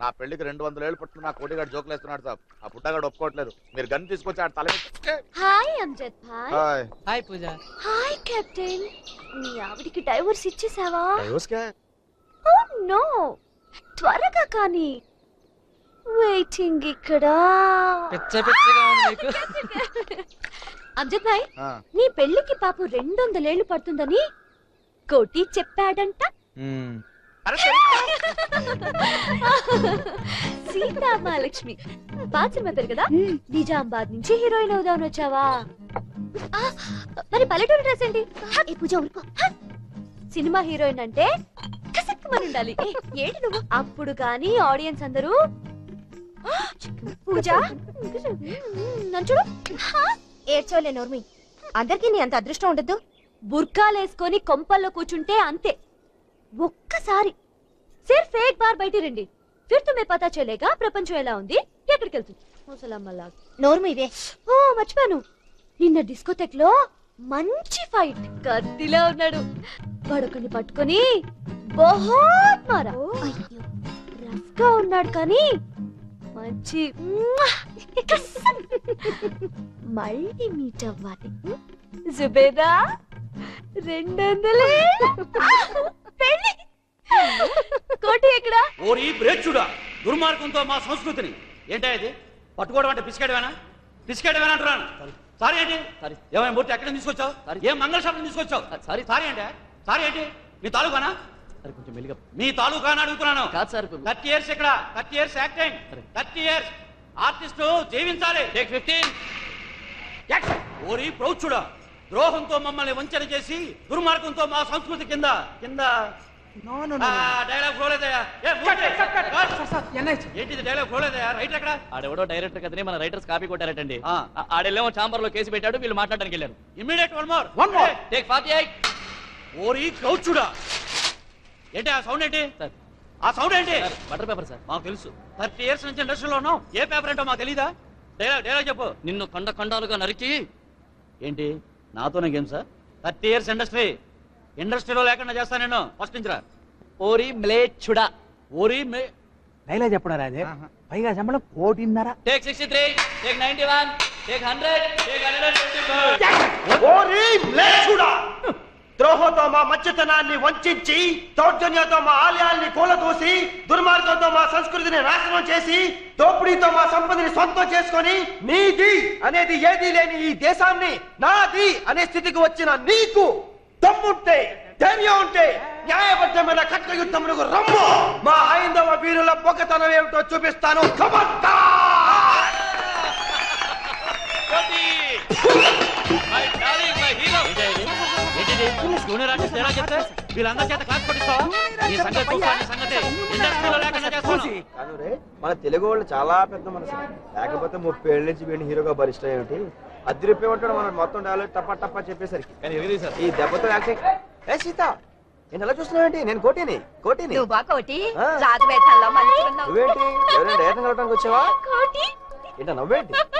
నా పెళ్ళికి రెండు వందల ఏళ్ళు పుట్టిన నా కోటిగాడు జోకులు వేస్తున్నాడు సార్ ఆ పుట్టగాడు ఒప్పుకోవట్లేదు. మీరు గన్ తీసుకొచ్చి ఆడ తల మీద- hi Amjad bhai. Hi. Hi Pooja. Hi captain. మీ ఆవిడికి డైవర్స్ ఇచ్చేసావా? Oh no. త్వరగా కానీ. వెయిటింగ్ ఇక్కడ. పిచ్చ పిచ్చగా ఉంది నీకు అమ్జద్ భాయ్ ఆ, నీ పెళ్ళికి పాపు రెండు వందలేళ్ళు పడుతుందని కోటి చెప్పాడంట. సీతా మహాలక్ష్మి పేరు కదా? నిజామాబాద్ నుంచి హీరోయిన్ అవుదామని వచ్చావా? మరి పల్లెటూరు డ్రెస్ ఏంటి? ఏ పూజ ఊరుకో! సినిమా హీరోయిన్ అంటే కసక్కుమని ఉండాలి. ఏంటి నువ్వు? అప్పుడు కానీ ఆడియన్స్ అందరూ పూజ? నన్ను చూడు. ఏడ్చోలే నోర్మి. అందరికీ నీ అంత అదృష్టం ఉండదు బుర్కాలేసుకొని కొంపల్లో కూర్చుంటే అంతే. ఒక్కసారి. సిర్ఫ్ ఏక్ బార్ బయట రండి ఫిర్ తుమ్మే పతా చలేగా ప్రపంచం ఎలా ఉంది ఎక్కడికి వెళ్తుంది ముసలమ్మలా. నోర్మి ఇదే ఓ మర్చిపోయాను. నిన్న డిస్కోటెక్లో మంచి ఫైట్. కత్తిలా ఉన్నాడు. వాడొకని పట్టుకొని బహుత్ మారా. రఫ్గా ఉన్నాడు కానీ మంచి! మళ్ళీ మీట్ అవ్వాలి. జుబేదా రెండు పెళ్ళి. కోటి ఎక్కడ? ఓరి దుర్మార్గంతో మా సంస్కృతిని. ఏంటా ఇది? పట్టుకోవడం అంటే పిసికేయడమేనా పిసికేయడమేనా అంటున్నాను. సారీ. ఏంటి? సారీ. ఏమైనా మూర్తి ఎక్కడ తీసుకొచ్చావు? సారీ. ఏం మంగళ తీసుకొచ్చావు? సారీ. సారీ అంటే సారీ ఏంటి? మీ తాలూకానా? సరే కొంచెం మెల్లిగా. మీ తాలూకా అని అడుగుతున్నాను. కాదు సార్ థర్టీ ఇయర్స్ ఇక్కడ థర్టీ ఇయర్స్ యాక్టింగ్. సరే. థర్టీ ఇయర్స్ ఆర్టిస్ట్ జీవించాలి. టేక్ ఫిఫ్టీన్ ఓరి ప్రౌఢుడా ద్రోహంతో మమ్మల్ని వంచన చేసి దుర్మార్గంతో మా సంస్కృతి కింద కింద. డైలాగ్. ఏంటిది డైలాగ్ ఫ్లోలేదయ్యా రైట్ ఎక్కడ? ఆడెవడో డైరెక్టర్ కదని మన రైటర్స్ కాపీ కొట్టారటండి. ఆడెళ్ళేమో లో కేసు పెట్టాడు వీళ్ళు మాట్లాడడానికి వెళ్ళారు. Immediate one more one more take forty eight ఓరి క్రౌచుడా ఏంటి ఆ సౌండ్ ఏంటి? సార్ ఆ సౌండ్ ఏంటి? బటర్ పేపర్ సార్ మాకు తెలుసు. థర్టీ ఇయర్స్ నుంచి ఇండస్ట్రీలో ఉన్నాం. ఏ పేపర్ ఏంటో మాకు తెలీదా? డైలాగ్ డైలాగ్ చెప్పు. నిన్ను కండ కండాలుగా నరికి ఏంటి? నాతోనే game sir. Thirty years industry. ఇండస్ట్రీలో లేకుండా చేస్తా నేను. ఫస్ట్ నుంచి రా. ఓరి మ్లేచ్చుడా ఓరి మే డైలాగ్ చెప్పడం రాదే పైగా శంబళం కోటిన్నర. Take sixty three take ninety one take hundred take hundred ఓరి మ్లేచ్చుడా! ద్రోహంతో మా మత్స్యతనాన్ని వంచి దౌర్జన్యంతో మా ఆలయాల్ని కూలదూసి దుర్మార్గంతో మా సంస్కృతిని నాశనం చేసి దోపిడీతో మా సంపదని సొంతం చేసుకొని నీది అనేది ఏదీ లేని ఈ దేశాన్ని నాది అనే స్థితికి వచ్చిన నీకు దమ్ముంటే ధైర్యం ఉంటే న్యాయబద్ధమైన కట్ల యుద్ధమునకు రమ్ము. మా హైందవ వీరుల పొగతనం ఏమిటో చూపిస్తాను. ఖబర్దార్! జూనియర్ ఆర్టిస్ట్ ఎలా చెప్తే? వీళ్ళందరి చేత క్లాస్ కొట్టిస్తావా? ఈ సంగతి చూస్తా, ఈ సంగతి. ఇండస్ట్రీలో లేకుండా చేస్తాను. కాదు రే మన తెలుగు వాళ్ళు చాలా పెద్ద మనసు లేకపోతే ముప్పై ఏళ్ళ నుంచి వీడిని హీరోగా భరిష్టం ఏమిటి? అద్దరిపోయి మనం మొత్తం డైలాగ్ టప్ప టప్ప చెప్పేసరికి. కానీ సార్ ఈ దెబ్బతో యాక్టింగ్ ఏ సీత నేను ఎలా చూస్తున్నావేంటి నేను కోటిని కోటిని. నువ్వు బాకోటి ఆ. రాజు వేషాల్లో మంచిగా ఉన్నావు. నువ్వేంటి? ఎవరైనా డైరెక్ట్ కలవడానికి వచ్చావా? కోటి? ఏంటో నవ్వేంటి? పెద్ద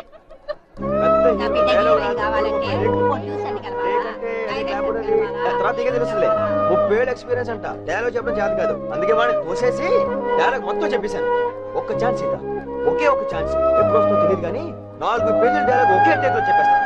నా హీరో, బిడ్డ డైలాగ్ హీరోయిన్ కావాలంటే రాదు. తర్వాత నీకే తెలుసులే ముప్పై ఏళ్ళు ఎక్స్పీరియన్స్ అంట. డైలాగ్ చెప్పడం చేత కాదు. అందుకే వాడిని తోసేసి డైలాగ్ మొత్తం చెప్పేశాను. ఒక్క ఛాన్స్ ఇదా ఒకే ఒక ఛాన్స్ ఎప్పుడు వస్తుందో తెలియదు కానీ నాలుగు పేజీల డైలాగ్ ఒకే టేక్లో చెప్పేస్తాను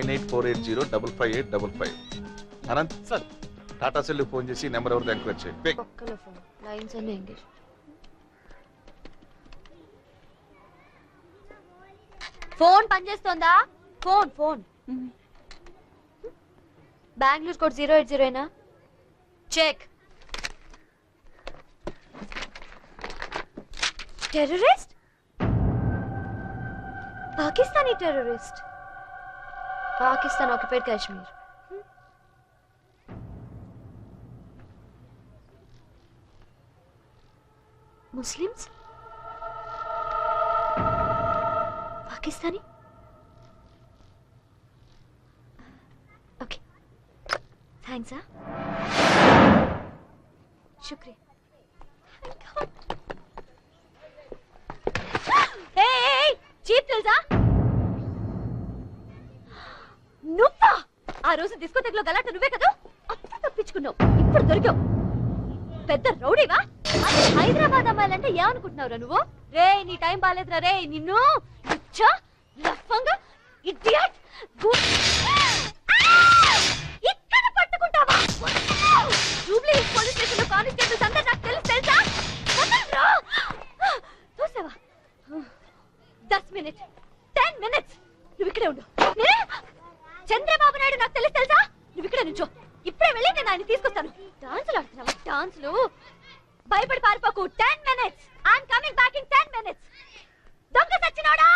Nine eight four eight zero double five eight double five. Anant sir. Tata cell phone చేసి నెంబర్ ఎవరిది ఎంక్వైరీ చేయి పిక్. పక్కన ఫోన్. లైన్స్ అన్ని engage phone పనిచేస్తోందా? Phone phone. Bengaluru code zero eight జీరోనా check. Terrorist? Pakistani terrorist. Pakistan occupied Kashmir. Muslims? Pakistani? Okay thanks శుక్రియా cheap తెలుసా నువ్వా? ఆ రోజు డిస్కోటెక్లో గలాట నువ్వే కదా? అప్పుడు తప్పించుకున్నావు. ఇప్పుడు దొరికావు. పెద్ద రౌడీవా? అసలు హైదరాబాద్ అమ్మాయిలంటే ఏమనుకుంటున్నావురా నువ్వు? రే నీ టైం బాగాలేదురా రే నిన్ను ఇచ్చా లఫంగా ఇడియట్ ఇక్కడ పట్టుకుంటావా? జూబ్లీ హిల్స్ పోలీస్ స్టేషన్లో కానిస్టేబుల్స్ అందరూ నాకు తెలుసు తెలుసా? వదలరా. చూసావా దస్ మినిట్. Ten minutes. నువ్వు ఇక్కడే ఉండు. చంద్రబాబు నాయుడు నాకు తెలుసు తెలుసా? నువ్వు ఇక్కడ నుంచో. ఇప్పుడే వెళ్ళి నేను ఆయన తీసుకొస్తాను. డాన్సులు ఆడుతున్నావా? డాన్సులు? భయపడి పారిపోకు. Ten minutes I'm coming back in ten minutes దొంగ సచ్చినోడా?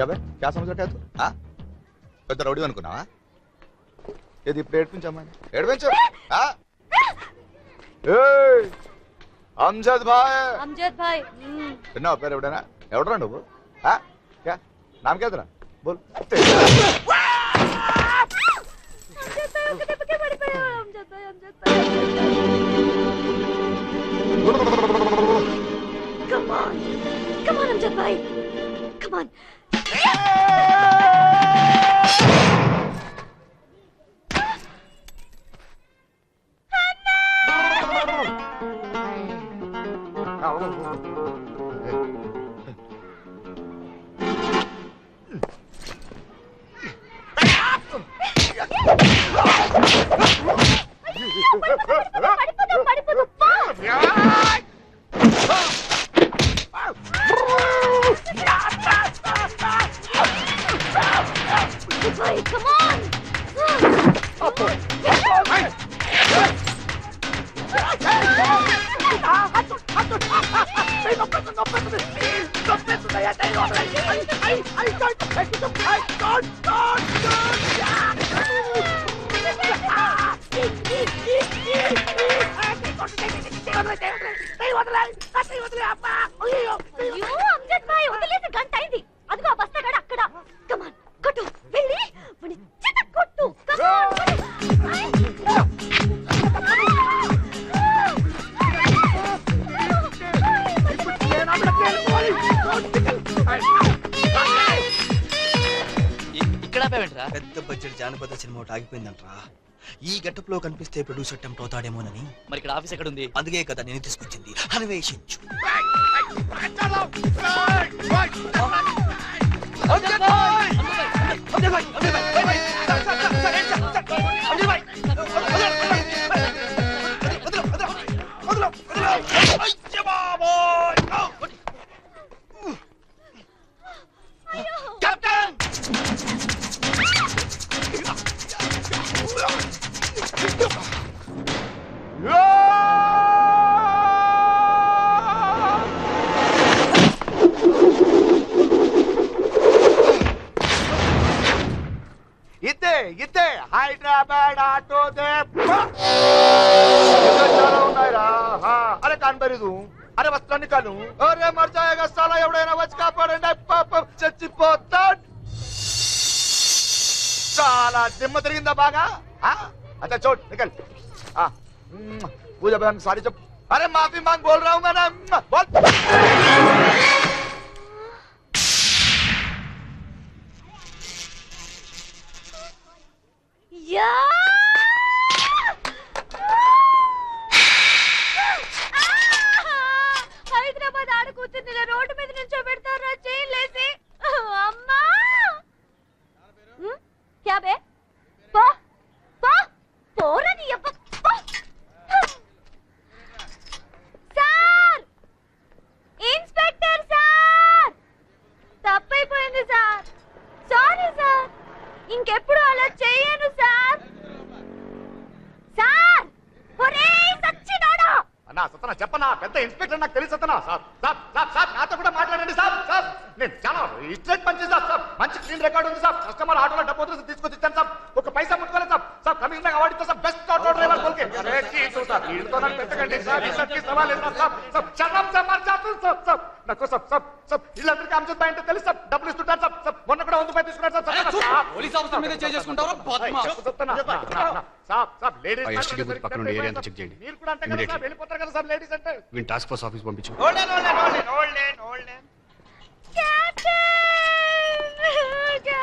क्या बे क्या समझ పెద్ద రౌడీ అనుకున్నావా? ఏది ఇప్పుడు ఏడిపించమ్మా ఏడిపించు. అంజద్ భాయ్! అంజద్ భాయ్. విన్నావు పేరు ఎవడైనా? ఎవడరా నువ్వు? నామకేతరా బోల్. Come on! Come on, Amjad bhai! Come on. పడిపోదాం, అదిగో ఆ బస్తాగాడు అక్కడ. Come on, కొట్టు. వెళ్ళి బడ్జెట్ జానపద సినిమా ఆగిపోయిందంట్రా ఈ గెటప్లో కనిపిస్తే ప్రొడ్యూసర్ టెంప్ట్ అవుతాడేమోనని మరి ఇక్కడ ఆఫీస్ ఎక్కడ ఉంది అందుకే కదా నేను తీసుకొచ్చింది అన్వేషించు అంతే అరవచ్చు కాపాడండి పాపం చచ్చిపోతాడు చాలా దిమ్మ తిరిగిందా బాగా అచ్చా చోట్ నికల్ పూజ ప్రధానికి సారీ చెప్పు అరే మాఫీ మాకు బోల్ రావు కదా బోల్ Yeah! ఇంకెప్పుడు అలా చెయ్యను సార్? సార్! ఒరేయ్ సచ్చినోడా? అన్నా సతనా చెప్పనా? పెద్ద ఇన్స్పెక్టర్ నాకు తెలుసు సతనా సార్ సార్ సార్ సార్ నాతో కూడా మాట్లాడండి సార్ సార్. నేను చాలా ఇస్ట్రేట్ పని చేస్తాను సార్. మంచి క్లీన్ రికార్డ్ ఉంది సార్. కస్టమర్ ఆటోలో డబ్బు వదిలేసి తీసుకొచ్చి పెట్టకండి సార్ సవాల్ సార్ నాకు అంశం తెలుసు డబ్బులు ఇస్తుంటారు మొన్న కూడా వంద రూపాయలు తీసుకున్నారు సార్ పోలీస్ ఆఫీసర్ మీద చేసుకుంటారా టాస్క్ ఫోర్స్ ఆఫీస్ పంపించు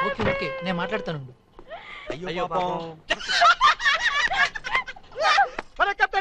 ఓకే ఓకే నేను మాట్లాడతాను అయ్యో పాపం అరే కెప్టెన్ కెప్టెన్ ఆ కెప్టెన్ కెప్టెన్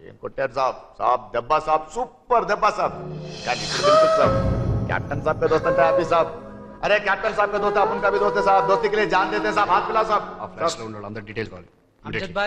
ఏం కొట్టారు సాబ్ సాబ్ దెబ్బ సాబ్ సూపర్ దెబ్బ సాబ్ కానీ ఇప్పుడు తెలుసు సాబ్ कैप्टन साहब का दोस्त అంటే హ్యాపీ సాబ్ అరే कैप्टन साहब का दोस्त अपन का भी दोस्त है साहब दोस्ती के लिए जान देते हैं साहब हाथ मिला साहब ఆ ఫ్లాష్ లో ఉన్న వాళ్ళందరూ డీటెయిల్స్ కావాలి అమ్జద్ బాయ్